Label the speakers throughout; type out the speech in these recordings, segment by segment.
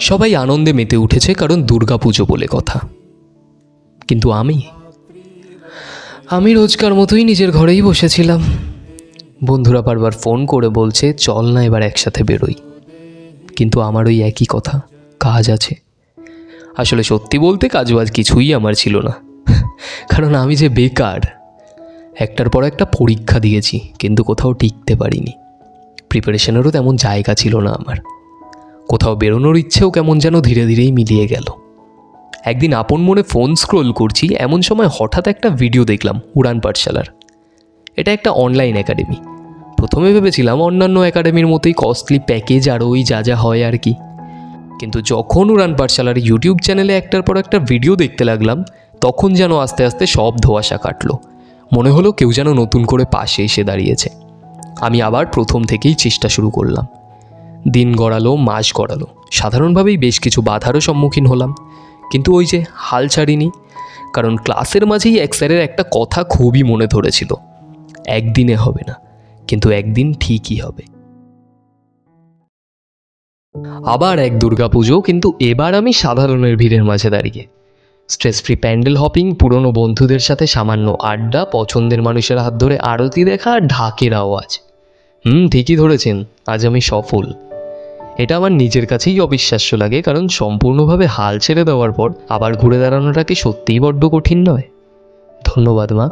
Speaker 1: সবাই আনন্দে মেতে উঠেছে কারণ দুর্গাপুজো বলে কথা। কিন্তু আমি আমি রোজকার মতোই নিজের ঘরেই বসেছিলাম। বন্ধুরা বারবার ফোন করে বলছে, চল না এবার একসাথে বেরোই। কিন্তু আমার ওই একই কথা, কাজ আছে। আসলে সত্যি বলতে কাজ বাজ কিছুই আমার ছিল না। কারণ আমি যে বেকার একটার পর একটা পরীক্ষা দিয়েছি, কিন্তু কোথাও টিকতে পারিনি। প্রিপারেশনেরও তেমন জায়গা ছিল না আমার। কোথাও বেরোনোর ইচ্ছেও কেমন যেন ধীরে ধীরেই মিলিয়ে গেল। একদিন আপন মনে ফোন স্ক্রোল করছি, এমন সময় হঠাৎ একটা ভিডিও দেখলাম, উড়ান পাঠশালার। এটা একটা অনলাইন একাডেমি। প্রথমে ভেবেছিলাম অন্যান্য একাডেমির মতোই কস্টলি প্যাকেজ আর ওই যা যা হয় আর কি। কিন্তু যখন উড়ান পাঠশালার ইউটিউব চ্যানেলে একটার পর একটা ভিডিও দেখতে লাগলাম, তখন যেন আস্তে আস্তে সব ধোয়াশা কাটলো। মনে হলো কেউ যেন নতুন করে পাশে এসে দাঁড়িয়েছে। আমি আবার প্রথম থেকেই চেষ্টা শুরু করলাম। দিন গড়ালো, মাস গড়ালো। সাধারণভাবেই বেশ কিছু বাধারও সম্মুখীন হলাম। কিন্তু ওই যে হাল ছাড়িনি, কারণ ক্লাসের মাঝেই এক স্যারের একটা কথা খুবই মনে ধরেছিল। একদিনে হবে না, কিন্তু একদিন ঠিকই হবে। আবার এক দুর্গাপুজো, কিন্তু এবার আমি সাধারণের ভিড়ের মাঝে দাঁড়িয়ে। স্ট্রেস ফ্রি প্যান্ডেল হপিং পুরনো বন্ধুদের সাথে সামান্য আড্ডা, পছন্দের মানুষের হাত ধরে আরতি দেখা আর ঢাকের আওয়াজ। হুম, ঠিকই ধরেছেন, আজ আমি সফল। এটা আমার নিজের কাছেই অবিশ্বাস্য লাগে, কারণ সম্পূর্ণভাবে হাল ছেড়ে দেওয়ার পর আবার ঘুরে দাঁড়ানোটা কি সত্যিই বড্ড কঠিন নয়। ধন্যবাদ, মা।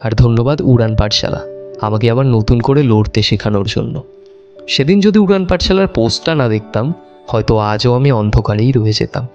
Speaker 1: আর ধন্যবাদ উড়ান পাঠশালা, আমাকে আবার নতুন করে লড়তে শেখানোর জন্য। সেদিন যদি উড়ান পাঠশালার পোস্টটা না দেখতাম, হয়তো আজও আমি অন্ধকারেই রয়ে যেতাম।